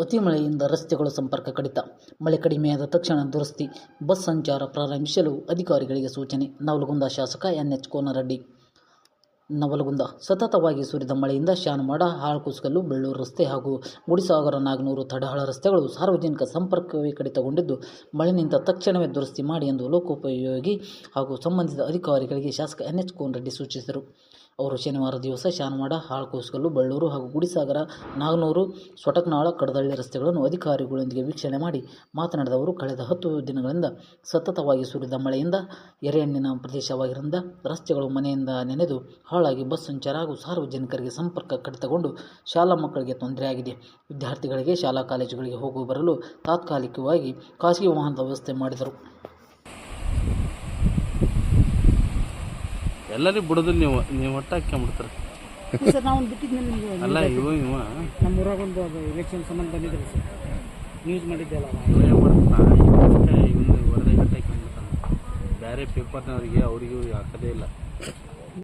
ಅತಿ ಮಳೆಯಿಂದ ರಸ್ತೆಗಳ ಸಂಪರ್ಕ ಕಡಿತ. ಮಳೆ ಕಡಿಮೆಯಾದ ತಕ್ಷಣ ದುರಸ್ತಿ, ಬಸ್ ಸಂಚಾರ ಪ್ರಾರಂಭಿಸಲು ಅಧಿಕಾರಿಗಳಿಗೆ ಸೂಚನೆ. ನವಲಗುಂದ ಶಾಸಕ ಎನ್ ಎಚ್ ಕೋನರೆಡ್ಡಿ. ನವಲಗುಂದ. ಸತತವಾಗಿ ಸುರಿದ ಮಳೆಯಿಂದ ಶಾನಮಾಡ ಹಾಳ್ಕುಸ್ಕಲ್ಲು ಬೆಳ್ಳೂರು ರಸ್ತೆ ಹಾಗೂ ಗುಡಿಸಾಗರ, ನಾಗನೂರು, ತಡಹಳ ರಸ್ತೆಗಳು ಸಾರ್ವಜನಿಕ ಸಂಪರ್ಕವೇ ಕಡಿತಗೊಂಡಿದ್ದು ಮಳೆ ನಿಂತ ತಕ್ಷಣವೇ ದುರಸ್ತಿ ಮಾಡಿ ಎಂದು ಲೋಕೋಪಯೋಗಿ ಹಾಗೂ ಸಂಬಂಧಿತ ಅಧಿಕಾರಿಗಳಿಗೆ ಶಾಸಕ ಎನ್. ಎಚ್. ಕೋನರೆಡ್ಡಿ ಸೂಚಿಸಿದರು. ಅವರು ಶನಿವಾರ ದಿವಸ ಶಾನಮಾಡ ಹಾಳ್ಕೋಸ್ಕಲ್ಲು ಬಳ್ಳೂರು ಹಾಗೂ ಗುಡಿಸಾಗರ, ನಾಗನೂರು, ಸೊಟಕ್ನಾಳ, ಕಡದಳ್ಳಿ ರಸ್ತೆಗಳನ್ನು ಅಧಿಕಾರಿಗಳೊಂದಿಗೆ ವೀಕ್ಷಣೆ ಮಾಡಿ ಮಾತನಾಡಿದ ಅವರು, ಕಳೆದ ಹತ್ತು ದಿನಗಳಿಂದ ಸತತವಾಗಿ ಸುರಿದ ಮಳೆಯಿಂದ ಎರೆಹಣ್ಣಿನ ಪ್ರದೇಶವಾಗಿದ್ದರಿಂದ ರಸ್ತೆಗಳು ಮನೆಯಿಂದ ನೆನೆದು ಹಾಳಾಗಿ ಬಸ್ ಸಂಚಾರ ಹಾಗೂ ಸಾರ್ವಜನಿಕರಿಗೆ ಸಂಪರ್ಕ ಕಡಿತಗೊಂಡು ಶಾಲಾ ಮಕ್ಕಳಿಗೆ ತೊಂದರೆಯಾಗಿದೆ. ವಿದ್ಯಾರ್ಥಿಗಳಿಗೆ ಶಾಲಾ ಕಾಲೇಜುಗಳಿಗೆ ಹೋಗುವ ಬರಲು ತಾತ್ಕಾಲಿಕವಾಗಿ ಖಾಸಗಿ ವಾಹನದ ವ್ಯವಸ್ಥೆ ಮಾಡಿದರು. ಎಲ್ಲರಿಗೂ ಬಿಡೋದಿಲ್ಲ ನೀವು ನೀವು ಒಟ್ಟು ಹಾಕ್ಕೊಂಬಿಡ್ತಾರೆ ಸರ್ ನಾವು ಒಂದು ಬಿಟ್ಟಿದ್ಮೇಲೆ ನಿಮ್ಗೆ ಅಲ್ಲ ಇವ ಇವ. ನಮ್ಮ ಊರಾಗ ಒಂದು ಅದು ಎಲೆಕ್ಷನ್ ಸಂಬಂಧ ಬಂದಿದ್ದೆ ಸರ್. ನ್ಯೂಸ್ ಮಾಡಿದ್ದೆಲ್ಲ ಅಲ್ಲ ಏನ್ ಮಾಡ್ತಾನ? ಇವನು ಬೇರೆ ಪೇಪರ್ನವರಿಗೆ ಅವ್ರಿಗೆ ಹಾಕೋದೇ ಇಲ್ಲ.